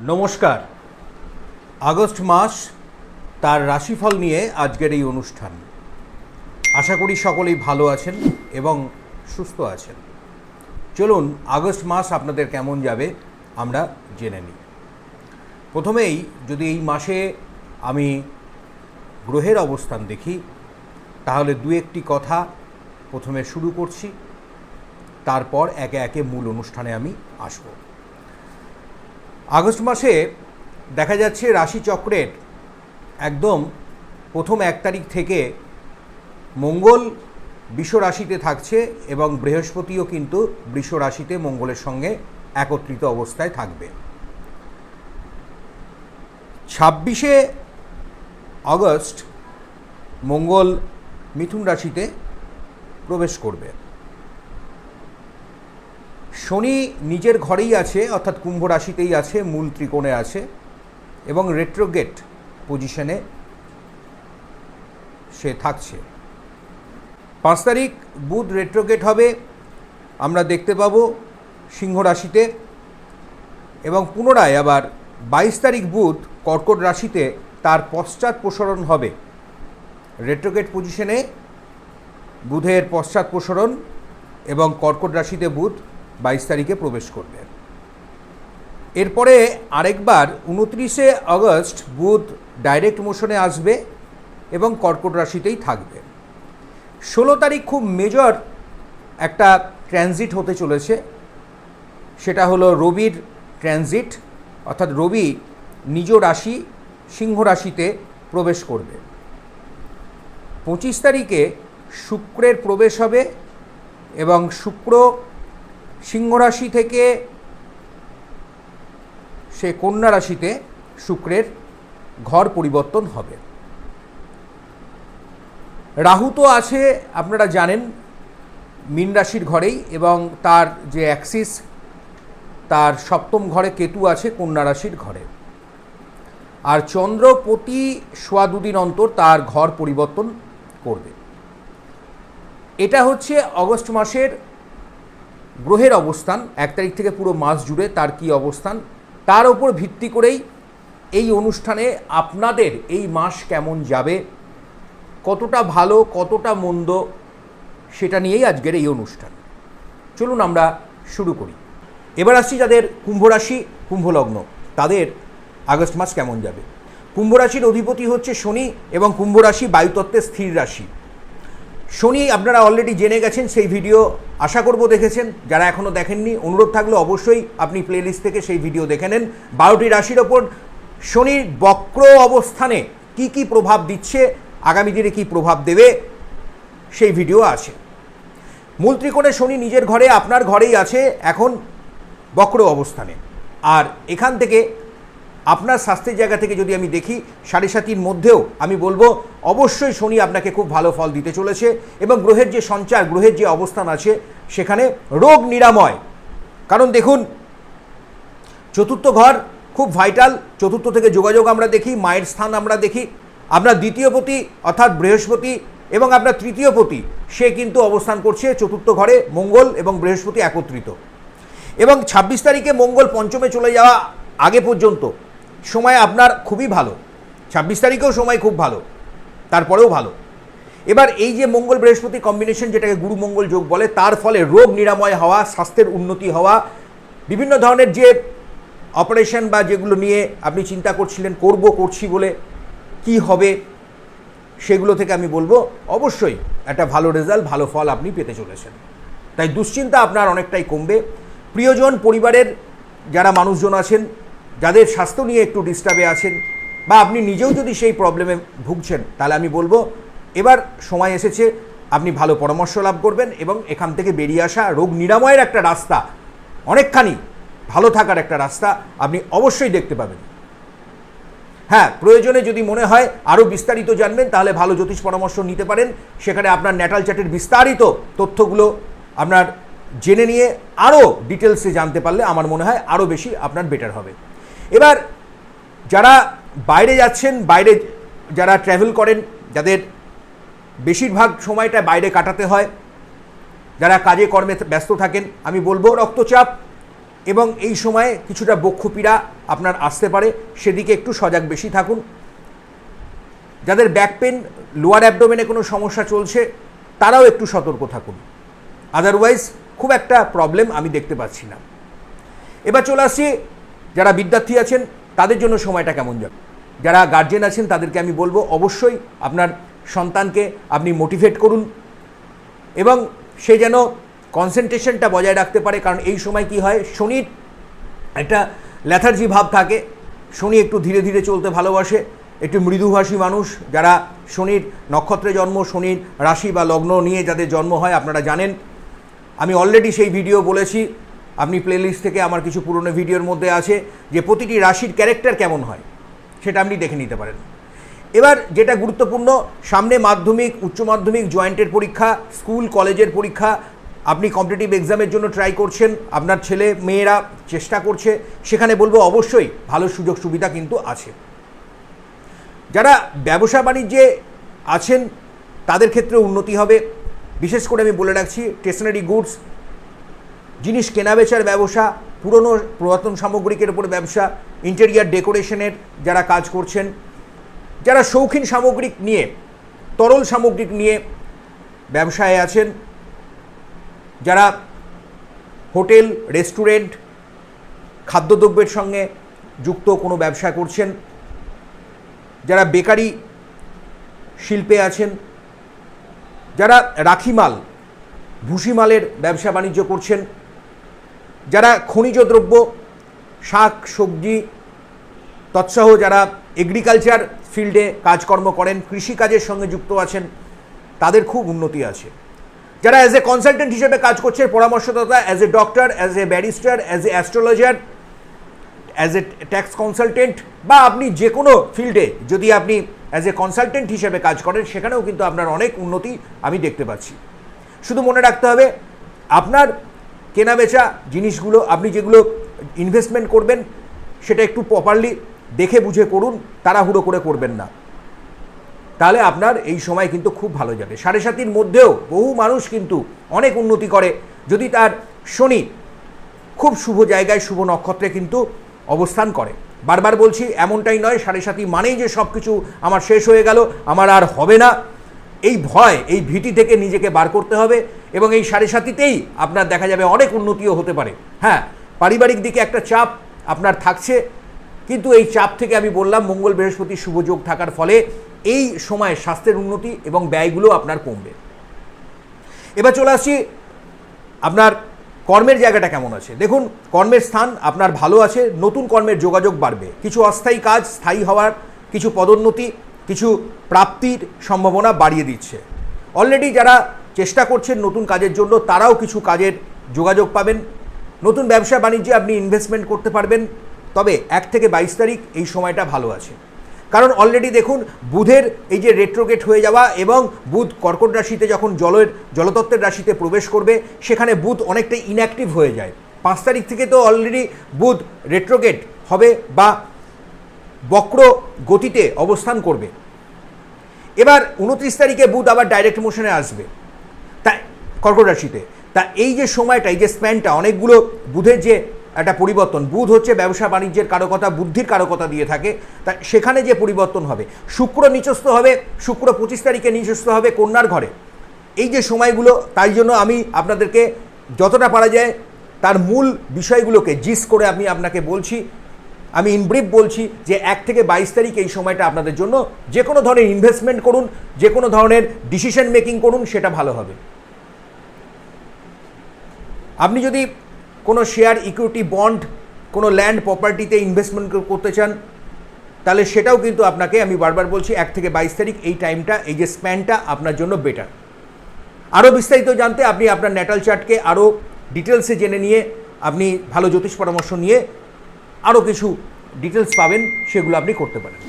নমস্কার। আগস্ট মাস তার রাশিফল নিয়ে আজকের এই অনুষ্ঠান। আশা করি সকলেই ভালো আছেন এবং সুস্থ আছেন। চলুন আগস্ট মাস আপনাদের কেমন যাবে আমরা জেনে নিই। প্রথমেই যদি এই মাসে আমি গ্রহের অবস্থান দেখি, তাহলে দু একটি কথা প্রথমে শুরু করছি, তারপর একে একে মূল অনুষ্ঠানে আমি আসব। আগস্ট মাসে দেখা যাচ্ছে রাশিচক্রের একদম প্রথম এক তারিখ থেকে মঙ্গল বৃষ রাশিতে থাকছে এবং বৃহস্পতিও কিন্তু বৃষ রাশিতে মঙ্গলের সঙ্গে একত্রিত অবস্থায় থাকবে। ছাব্বিশে আগস্ট মঙ্গল মিথুন রাশিতে প্রবেশ করবে। শনি নিজের ঘরেই আছে, অর্থাৎ কুম্ভ রাশিতেই আছে, মূল ত্রিকোণে আছে, এবং রেট্রোগেট পজিশনে সে থাকছে। পাঁচ তারিখ বুধ রেট্রোগেট হবে, আমরা দেখতে পাবো সিংহ রাশিতে, এবং পুনরায় আবার বাইশ তারিখ বুধ কর্কট রাশিতে তার পশ্চাৎ প্রসারণ হবে। রেট্রোগেট পজিশনে বুধের পশ্চাৎ প্রসারণ এবং কর্কট রাশিতে বুধ বাইশ তারিখে প্রবেশ করবে। এরপরে আরেকবার উনত্রিশে আগস্ট বুধ ডাইরেক্ট মোশনে আসবে এবং কর্কট রাশিতেই থাকবে। ষোলো তারিখ খুব মেজর একটা ট্রানজিট হতে চলেছে। সেটা হলো রবির ট্রানজিট অর্থাৎ রবি নিজ রাশি, সিংহ রাশিতে প্রবেশ করবে। পঁচিশ তারিখে শুক্রের প্রবেশ হবে এবং শুক্র সিংহ রাশি থেকে সে কন্যা রাশিতে শুক্রের ঘর পরিবর্তন হবে। রাহু তো আছে, আপনারা জানেন, মীন রাশির ঘরেই এবং তার যে অ্যাক্সিস, তার সপ্তম ঘরে কেতু আছে কন্যা রাশির ঘরে। আর চন্দ্র প্রতি সোয়া দুদিন অন্তর তার ঘর পরিবর্তন করবে। এটা হচ্ছে অগস্ট মাসের গ্রহের অবস্থান, এক তারিখ থেকে পুরো মাস জুড়ে তার কি অবস্থান, তার ওপর ভিত্তি করেই এই অনুষ্ঠানে আপনাদের এই মাস কেমন যাবে, কতটা ভালো, কতটা মন্দ, সেটা নিয়েই আজকের এই অনুষ্ঠান। চলুন আমরা শুরু করি। এবার আসছি যাদের কুম্ভ রাশি, কুম্ভ তাদের আগস্ট মাস কেমন যাবে? কুম্ভ রাশির অধিপতি হচ্ছে শনি এবং কুম্ভ রাশি বায়ুতত্ত্বের স্থির রাশি। শনি, আপনারা অলরেডি জেনে গেছেন, সেই ভিডিও আশা করব দেখেছেন। যারা এখনও দেখেননি, অনুরোধ থাকলে অবশ্যই আপনি প্লেলিস্ট থেকে সেই ভিডিও দেখে নেন। বারোটি রাশির ওপর শনির বক্র অবস্থানে কি কি প্রভাব দিচ্ছে, আগামী দিনে কী প্রভাব দেবে, সেই ভিডিও আছে। মূল ত্রিকোণে শনি নিজের ঘরে, আপনার ঘরেই আছে এখন বক্র অবস্থানে। আর এখান থেকে আপনার স্বাস্থ্যের জায়গা থেকে যদি আমি দেখি, সাড়ে সাতির মধ্যেও আমি বলব, অবশ্যই শনি আপনাকে খুব ভালো ফল দিতে চলেছে এবং গ্রহের যে সঞ্চার, গ্রহের যে অবস্থান আছে, সেখানে রোগ নিরাময়। কারণ দেখুন, চতুর্থ ঘর খুব ভাইটাল চতুর্থ থেকে যোগাযোগ আমরা দেখি, মায়ের স্থান আমরা দেখি, আপনার দ্বিতীয় পতি অর্থাৎ বৃহস্পতি এবং আপনার তৃতীয় পতি, সে কিন্তু অবস্থান করছে চতুর্থ ঘরে মঙ্গল এবং বৃহস্পতি একত্রিত। এবং ছাব্বিশ তারিখে মঙ্গল পঞ্চমে চলে যাওয়া আগে পর্যন্ত সময় আপনার খুবই ভালো। ছাব্বিশ তারিখেও সময় খুব ভালো, তারপরেও ভালো। এবার এই যে মঙ্গল বৃহস্পতি কম্বিনেশন যেটাকে গুরু মঙ্গল যোগ বলে, তার ফলে রোগ নিরাময় হওয়া, স্বাস্থ্যের উন্নতি হওয়া, বিভিন্ন ধরনের যে অপারেশন বা যেগুলো নিয়ে আপনি চিন্তা করছিলেন, করব, করছি বলে কি হবে, সেগুলো থেকে আমি বলব, অবশ্যই একটা ভালো রেজাল্ট ভালো ফল আপনি পেতে চলেছেন। তাই দুশ্চিন্তা আপনার অনেকটাই কমবে। প্রিয়জন, পরিবারের যারা মানুষজন আছেন যাদের স্বাস্থ্য নিয়ে একটু ডিস্টার্বে আছেন, বা আপনি নিজেও যদি সেই প্রবলেমে ভুগছেন, তাহলে আমি বলব, এবার সময় এসেছে, আপনি ভালো পরামর্শ লাভ করবেন এবং এখান থেকে বেরিয়ে আসা রোগ নিরাময়ের একটা রাস্তা, অনেকখানি ভালো থাকার একটা রাস্তা আপনি অবশ্যই দেখতে পাবেন। হ্যাঁ প্রয়োজনে যদি মনে হয় আরও বিস্তারিত জানবেন, তাহলে ভালো জ্যোতিষ পরামর্শ নিতে পারেন। সেখানে আপনার ন্যাটাল চ্যাটের বিস্তারিত তথ্যগুলো আপনার জেনে নিয়ে আরও ডিটেলসে জানতে পারলে আমার মনে হয় আরও বেশি আপনার বেটার হবে। এবার যারা বাইরে যাচ্ছেন, বাইরে যারা ট্র্যাভেল করেন, যাদের বেশিরভাগ সময়টা বাইরে কাটাতে হয়, যারা কাজে কর্মে ব্যস্ত থাকেন, আমি বলব রক্তচাপ এবং এই সময়ে কিছুটা বক্ষপীড়া আপনার আসতে পারে, সেদিকে একটু সজাগ বেশি থাকুন। যাদের ব্যাক পেন লোয়ার অ্যাবডোমেনে কোনো সমস্যা চলছে, তারাও একটু সতর্ক থাকুন। আদারওয়াইজ খুব একটা প্রবলেম আমি দেখতে পাচ্ছি না। এবার চলে আসছি যারা বিদ্যার্থী আছেন, তাদের জন্য সময়টা কেমন যাবে? যারা গার্জেন আছেন, তাদেরকে আমি বলব, অবশ্যই আপনার সন্তানকে আপনি মোটিভেট করুন এবং সে যেন কনসেন্ট্রেশনটা বজায় রাখতে পারে। কারণ এই সময় কি হয়, শনির একটা ল্যাথার্জি ভাব থাকে। শনি একটু ধীরে ধীরে চলতে ভালোবাসে। একটু মৃদুভাষী মানুষ। যারা শনির নক্ষত্রে জন্ম, শনির রাশি বা লগ্ন নিয়ে যাদের জন্ম হয়, আপনারা জানেন। আমি অলরেডি সেই ভিডিও বলেছি। আপনি প্লেলিস্ট থেকে আমার কিছু পুরনো ভিডিওর মধ্যে আছে যে প্রতিটি রাশির ক্যারেক্টার কেমন হয়, সেটা আপনি দেখে নিতে পারেন। এবার যেটা গুরুত্বপূর্ণ, সামনে মাধ্যমিক, উচ্চ মাধ্যমিক জয়েন্টের পরীক্ষা স্কুল কলেজের পরীক্ষা, আপনি কম্পিটিটিভ এক্সামের জন্য ট্রাই করছেন, আপনার ছেলে, মেয়েরা চেষ্টা করছে, সেখানে বলব অবশ্যই ভালো সুযোগ সুবিধা কিন্তু আছে। যারা ব্যবসা বাণিজ্যে আছেন, তাদের ক্ষেত্রে উন্নতি হবে। বিশেষ করে আমি বলে রাখছি স্টেশনারি গুডস জিনিস কেনাবেচার ব্যবসা, পুরনো পুরাতন সামগ্রিকের উপর ব্যবসা ইন্টেরিয়ার ডেকোরেশনের যারা কাজ করছেন, যারা শৌখিন সামগ্রিক নিয়ে, তরল সামগ্রিক নিয়ে ব্যবসায় আছেন, যারা হোটেল, রেস্টুরেন্ট, খাদ্যদ্রব্যের সঙ্গে যুক্ত কোনো ব্যবসা করছেন, যারা বেকারি শিল্পে আছেন, যারা রাখিমাল ভুসিমালের ব্যবসা বাণিজ্য করছেন যারা খনিজ দ্রব্য, শাক, সবজি, তৎসহ যারা এগ্রিকালচার ফিল্ডে কাজকর্ম করেন, কৃষিকাজের সঙ্গে যুক্ত আছেন, তাদের খুব উন্নতি আছে। যারা অ্যাজ এ কনসালটেন্ট হিসেবে কাজ করছে, পরামর্শদাতা as a doctor as a barrister as a astrologer as a tax consultant বা আপনি যে কোনো ফিল্ডে যদি আপনি অ্যাজ এ কনসালটেন্ট হিসেবে কাজ করেন, সেখানেও কিন্তু আপনার অনেক উন্নতি আমি দেখতে পাচ্ছি। শুধু মনে রাখতে হবে, আপনার কেনাবেচা জিনিসগুলো আপনি যেগুলো ইনভেস্টমেন্ট করবেন, সেটা একটু প্রপারলি দেখে বুঝে করুন, তাড়াহুড়ো করে করবেন না। তাহলে আপনার এই সময় কিন্তু খুব ভালো যাবে। সাড়ে সাতির মধ্যেও বহু মানুষ কিন্তু অনেক উন্নতি করে। যদি তার শনি খুব শুভ জায়গায়, শুভ নক্ষত্রে কিন্তু অবস্থান করে। বারবার বলছি, এমনটাই নয়, সাড়ে সাতি মানেই যে সব কিছু আমার শেষ হয়ে গেল, আমার আর হবে না। এই ভয়, এই ভীতি থেকে নিজেকে বার করতে হবে এবং এই সাড়ে সাতিতেই আপনার দেখা যাবে অনেক উন্নতিও হতে পারে। হ্যাঁ পারিবারিক দিকে একটা চাপ আপনার থাকছে, কিন্তু এই চাপ থেকে আমি বললাম মঙ্গল বৃহস্পতি শুভ যোগ থাকার ফলে এই সময় স্বাস্থ্যের উন্নতি এবং ব্যয়গুলো আপনার কমবে। এবার চলে আসছি আপনার কর্মের জায়গাটা কেমন আছে? দেখুন, কর্মের স্থান আপনার ভালো আছে, নতুন কর্মের যোগাযোগ বাড়বে। কিছু অস্থায়ী কাজ, স্থায়ী হওয়ার কিছু পদোন্নতি কিছু প্রাপ্তির সম্ভাবনা বাড়িয়ে দিচ্ছে। অলরেডি যারা চেষ্টা করছেন নতুন কাজের জন্য, তারাও কিছু কাজের যোগাযোগ পাবেন। নতুন ব্যবসা বাণিজ্যে আপনি ইনভেস্টমেন্ট করতে পারবেন। তবে এক থেকে বাইশ তারিখ এই সময়টা ভালো আছে। কারণ অলরেডি দেখুন, বুধের এই যে রেট্রোগেট হয়ে যাওয়া এবং বুধ কর্কট রাশিতে যখন জলের, জলতত্ত্বের রাশিতে প্রবেশ করবে, সেখানে বুধ অনেকটা ইনঅ্যাক্টিভ হয়ে যায়। পাঁচ তারিখ থেকে তো অলরেডি বুধ রেট্রোগেট হবে বা বক্র গতিতে অবস্থান করবে। এবার উনত্রিশ তারিখে বুধ আবার ডাইরেক্ট মোশনে আসবে। তা কর্কট রাশিতে। তা এই যে সময়টা, এই যে স্প্যানটা অনেকগুলো বুধের যে একটা পরিবর্তন, বুধ হচ্ছে ব্যবসা বাণিজ্যের কারকতা, বুদ্ধির কারকতা দিয়ে থাকে, তা সেখানে যে পরিবর্তন হবে, শুক্র নিচস্থ হবে, শুক্র পঁচিশ তারিখে নিচস্থ হবে কন্যার ঘরে। এই যে সময়গুলো, তাই জন্য আমি আপনাদেরকে যতটা পারা যায়, তার মূল বিষয়গুলোকে জিস করে আমি আপনাকে বলছি আমি ইনব্রিফ বলছি যে এক থেকে বাইশ তারিখ এই সময়টা আপনাদের জন্য যে কোনো ধরনের ইনভেস্টমেন্ট করুন, যে কোনো ধরনের ডিসিশন মেকিং করুন, সেটা ভালো হবে। আপনি যদি কোনো শেয়ার ইকুইটি বন্ড কোনো ল্যান্ড প্রপার্টিতে ইনভেস্টমেন্ট করতে চান, তাহলে সেটাও কিন্তু আপনাকে আমি বারবার বলছি এক থেকে বাইশ তারিখ এই টাইমটা এই যে স্প্যানটা আপনার জন্য বেটার আরও বিস্তারিত জানতে আপনি আপনার ন্যাটাল চার্টকে আরও ডিটেলসে জেনে নিয়ে, আপনি ভালো জ্যোতিষ পরামর্শ নিয়ে আরও কিছু ডিটেলস পাবেন, সেগুলো আপনি করতে পারেন।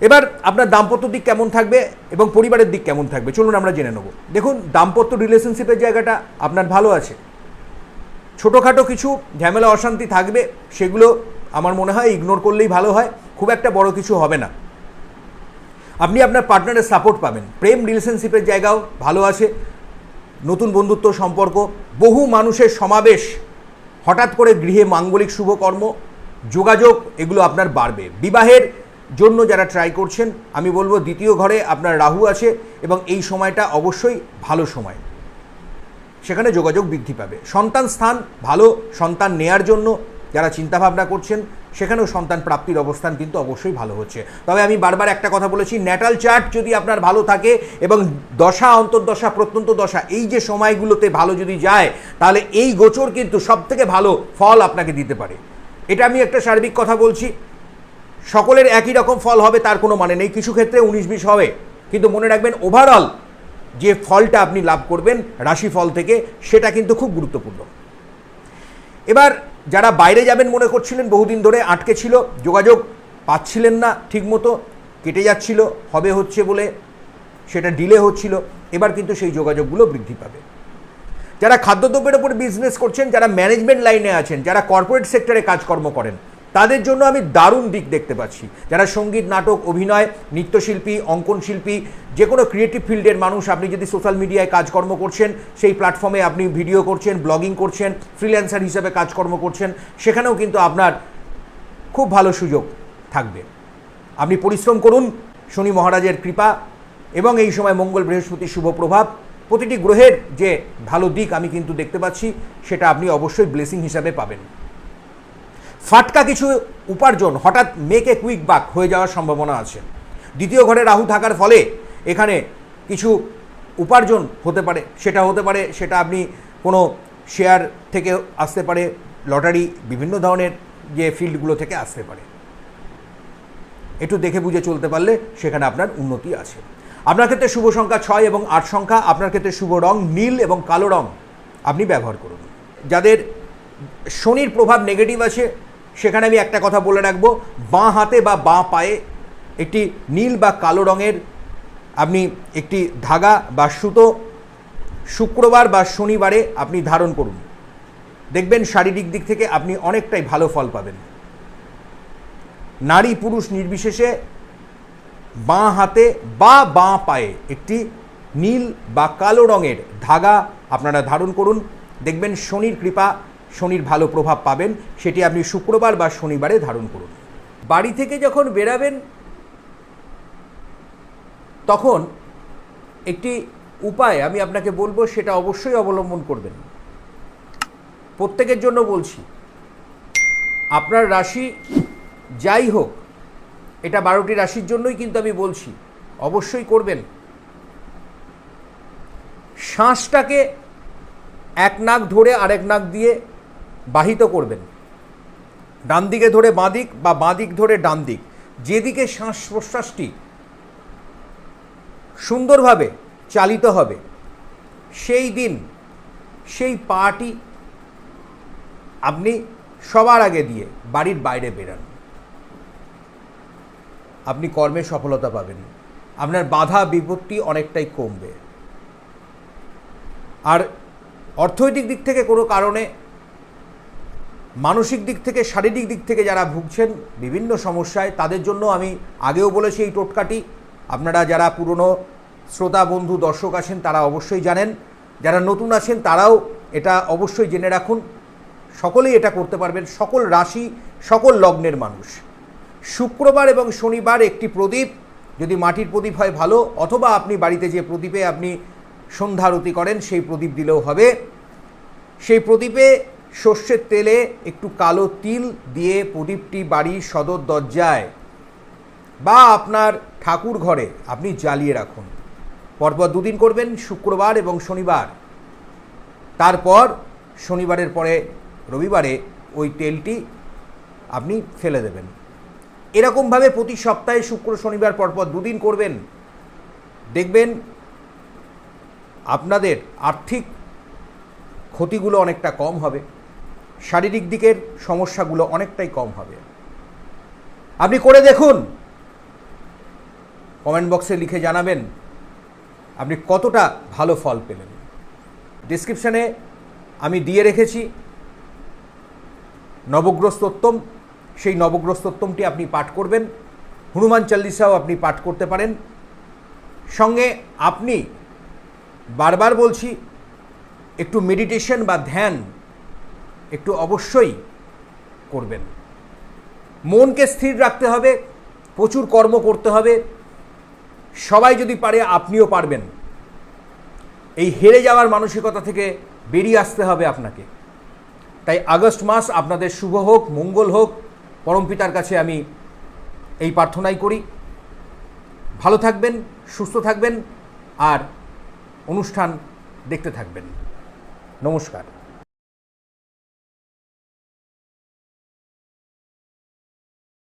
এবার আপনার দাম্পত্য দিক কেমন থাকবে এবং পরিবারের দিক কেমন থাকবে, চলুন আমরা জেনে নেব। দেখুন, দাম্পত্য রিলেশনশিপের জায়গাটা আপনার ভালো আছে। ছোটোখাটো কিছু ঝামেলা, অশান্তি থাকবে, সেগুলো আমার মনে হয় ইগনোর করলেই ভালো হয়, খুব একটা বড় কিছু হবে না। আপনি আপনার পার্টনারের সাপোর্ট পাবেন। প্রেম রিলেশনশিপের জায়গাও ভালো আছে। নতুন বন্ধুত্ব, সম্পর্ক, বহু মানুষের সমাবেশ হঠাৎ করে গৃহে মাঙ্গলিক শুভকর্ম, যোগাযোগ, এগুলো আপনার বাড়বে। বিবাহের জন্য যারা ট্রাই করছেন, আমি বলব দ্বিতীয় ঘরে আপনার রাহু আছে এবং এই সময়টা অবশ্যই ভালো সময়। সেখানে যোগাযোগ বৃদ্ধি পাবে। সন্তান স্থান ভালো, সন্তান নেয়ার জন্য যারা চিন্তাভাবনা করছেন সেখানেও সন্তান প্রাপ্তির অবস্থান কিন্তু অবশ্যই ভালো হচ্ছে। তবে আমি বারবার একটা কথা বলেছি ন্যাটাল চার্ট যদি আপনার ভালো থাকে এবং দশা, অন্তর্দশা, প্রত্যন্ত দশা, এই যে সময়গুলোতে ভালো যদি যায়, তাহলে এই গোচর কিন্তু সব থেকে ভালো ফল আপনাকে দিতে পারে। এটা আমি একটা সার্বিক কথা বলছি। সকলের একই রকম ফল হবে, তার কোনো মানে নেই। কিছু ক্ষেত্রে উনিশ বিশ হবে। কিন্তু মনে রাখবেন ওভারঅল যে ফলটা আপনি লাভ করবেন, রাশিফল থেকে, সেটা কিন্তু খুব গুরুত্বপূর্ণ। এবার যারা বাইরে যাবেন মনে করছিলেন, বহুদিন ধরে আটকে ছিল, যোগাযোগ পাচ্ছিলেন না ঠিকমতো, কেটে যাচ্ছিল, হবে হচ্ছে বলে সেটা ডিলে হচ্ছিল, এবার কিন্তু সেই যোগাযোগগুলো বৃদ্ধি পাবে। যারা খাদ্যদ্রব্যের উপর বিজনেস করছেন, যারা ম্যানেজমেন্ট লাইনে আছেন, যারা কর্পোরেট সেক্টরে কাজকর্ম করেন তাদের জন্য আমি দারুণ দিক দেখতে পাচ্ছি। যারা সংগীত, নাটক, অভিনয়, নৃত্যশিল্পী অঙ্কন শিল্পী যে কোনো ক্রিয়েটিভ ফিল্ডের মানুষ, আপনি যদি সোশ্যাল মিডিয়ায় কাজকর্ম করছেন, সেই প্ল্যাটফর্মে আপনি ভিডিও করছেন ব্লগিং করছেন ফ্রিল্যান্সার হিসেবে কাজকর্ম করছেন, সেখানেও কিন্তু আপনার খুব ভালো সুযোগ থাকবে। আপনি পরিশ্রম করুন, শনি মহারাজের কৃপা, এবং এই সময় মঙ্গল বৃহস্পতি শুভ প্রভাব, প্রতিটি গ্রহের যে ভালো দিক আমি কিন্তু দেখতে পাচ্ছি, সেটা আপনি অবশ্যই ব্লেসিং হিসাবে পাবেন। ফাটকা কিছু উপার্জন হঠাৎ মেকে কুইক বাক হয়ে যাওয়ার সম্ভাবনা আছে। দ্বিতীয় ঘরে রাহু থাকার ফলে এখানে কিছু উপার্জন হতে পারে, সেটা হতে পারে, সেটা আপনি কোনো শেয়ার থেকে আসতে পারে লটারি বিভিন্ন ধরনের যে ফিল্ডগুলো থেকে আসতে পারে। একটু দেখে বুঝে চলতে পারলে সেখানে আপনার উন্নতি আছে। আপনার ক্ষেত্রে শুভ সংখ্যা ছয় এবং আট সংখ্যা, আপনার ক্ষেত্রে শুভ রং নীল এবং কালো রং আপনি ব্যবহার করুন। যাদের শনির প্রভাব নেগেটিভ আছে সেখানে আমি একটা কথা বলে রাখব। বাঁ হাতে বা বাঁ পায়ে একটি নীল বা কালো রঙের আপনি একটি ধাগা বা সুতো শুক্রবার বা শনিবারে আপনি ধারণ করুন। দেখবেন শারীরিক দিক থেকে আপনি অনেকটাই ভালো ফল পাবেন। নারী পুরুষ নির্বিশেষে বাঁ হাতে বা বাঁ পায়ে একটি নীল বা কালো রঙের ধাগা আপনারা ধারণ করুন। দেখবেন শনির কৃপা শনির ভালো প্রভাব পাবেন, সেটি আপনি শুক্রবার বা শনিবারে ধারণ করুন। বাড়ি থেকে যখন বেরাবেন, তখন একটি উপায় আমি আপনাকে বলব, সেটা অবশ্যই অবলম্বন করবেন। প্রত্যেকের জন্য বলছি, আপনার রাশি যাই হোক, এটা বারোটি রাশির জন্যই কিন্তু আমি বলছি, অবশ্যই করবেন। শ্বাসটাকে এক নাক ধরে আরেক নাক দিয়ে বাহিত করবেন। ডান দিকে ধরে বাঁ দিক বা বাঁ দিক ধরে ডান দিক। যেদিকে শ্বাস প্রশ্বাসটি সুন্দরভাবে চালিত হবে, সেই দিন সেই পাটি আপনি সবার আগে দিয়ে বাড়ির বাইরে বেরান। আপনি কর্মে সফলতা পাবেন। আপনার বাধা বিপত্তি অনেকটাই কমবে। আর অর্থনৈতিক দিক থেকে কোনো কারণে মানসিক দিক থেকে, শারীরিক দিক থেকে যারা ভুগছেন বিভিন্ন সমস্যায়, তাদের জন্য আমি আগেও বলেছি এই টোটকাটি। আপনারা যারা পুরনো শ্রোতা, বন্ধু, দর্শক আছেন, তারা অবশ্যই জানেন। যারা নতুন আছেন, তারাও এটা অবশ্যই জেনে রাখুন। সকলেই এটা করতে পারবেন। সকল রাশি, সকল লগ্নের মানুষ। শুক্রবার এবং শনিবার একটি প্রদীপ। যদি মাটির প্রদীপ হয়, ভালো। অথবা আপনি বাড়িতে যে প্রদীপে আপনি সন্ধ্যারতি করেন, সেই প্রদীপ দিলেও হবে। সেই প্রদীপে সর্ষের তেলে একটু কালো তিল দিয়ে প্রদীপটি বাড়ির সদর দরজায় বা আপনার ঠাকুর ঘরে আপনি জ্বালিয়ে রাখুন। পরপর দুদিন করবেন, শুক্রবার এবং শনিবার। তারপর শনিবারের পরে রবিবারে ওই তেলটি আপনি ফেলে দেবেন। এরকমভাবে প্রতি সপ্তাহে শুক্র, শনিবার পরপর দুদিন করবেন। দেখবেন আপনাদের আর্থিক ক্ষতিগুলো অনেকটা কম হবে। শারীরিক দিকের সমস্যাগুলো অনেকটাই কম হবে। আপনি করে দেখুন। কমেন্ট বক্সে লিখে জানাবেন আপনি কতটা ভালো ফল পেলেন। ডিসক্রিপশানে আমি দিয়ে রেখেছি। নবগ্রস্তোত্তম, সেই নবগ্রস্তোত্তমটি আপনি পাঠ করবেন। হনুমান চল্লিশাও আপনি পাঠ করতে পারেন। সঙ্গে আপনি বারবার বলছি, একটু মেডিটেশন বা ধ্যান একটু অবশ্যই করবেন। মনকে স্থির রাখতে হবে, প্রচুর কর্ম করতে হবে। সবাই যদি পারে, আপনিও পারবেন। এই হেরে যাওয়ার মানসিকতা থেকে বেরিয়ে আসতে হবে আপনাকে। তাই আগস্ট মাস আপনাদের শুভ হোক, মঙ্গল হোক পরমপিতার কাছে আমি এই প্রার্থনাই করি। ভালো থাকবেন, সুস্থ থাকবেন, আর অনুষ্ঠান দেখতে থাকবেন। নমস্কার।